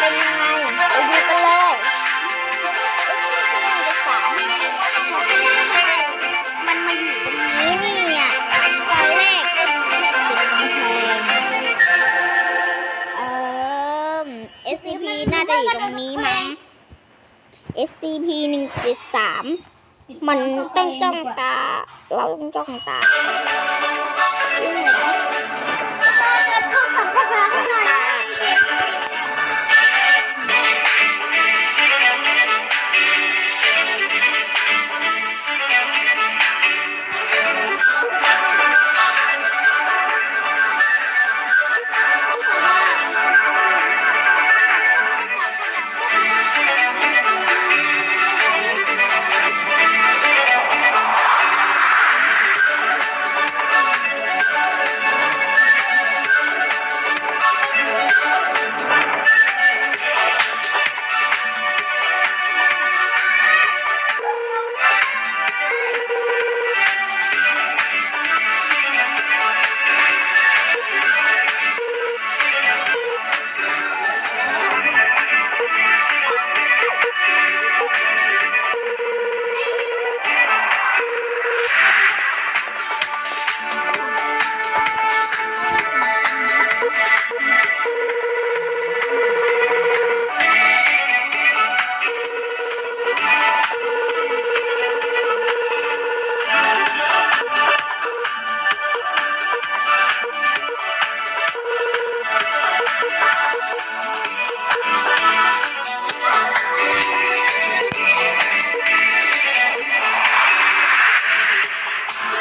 เป็นยังไงไปดูกันเลยเอกสารมันมาอยู่ตรงนี้นี่อะตอนแรกเป็นกำแพงเออ SCP น่าจะอยู่ตรงนี้มั้ง SCP หนึ่งเจ็สามมันต้องจ้องตา เราต้องจ้องตา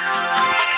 ติ้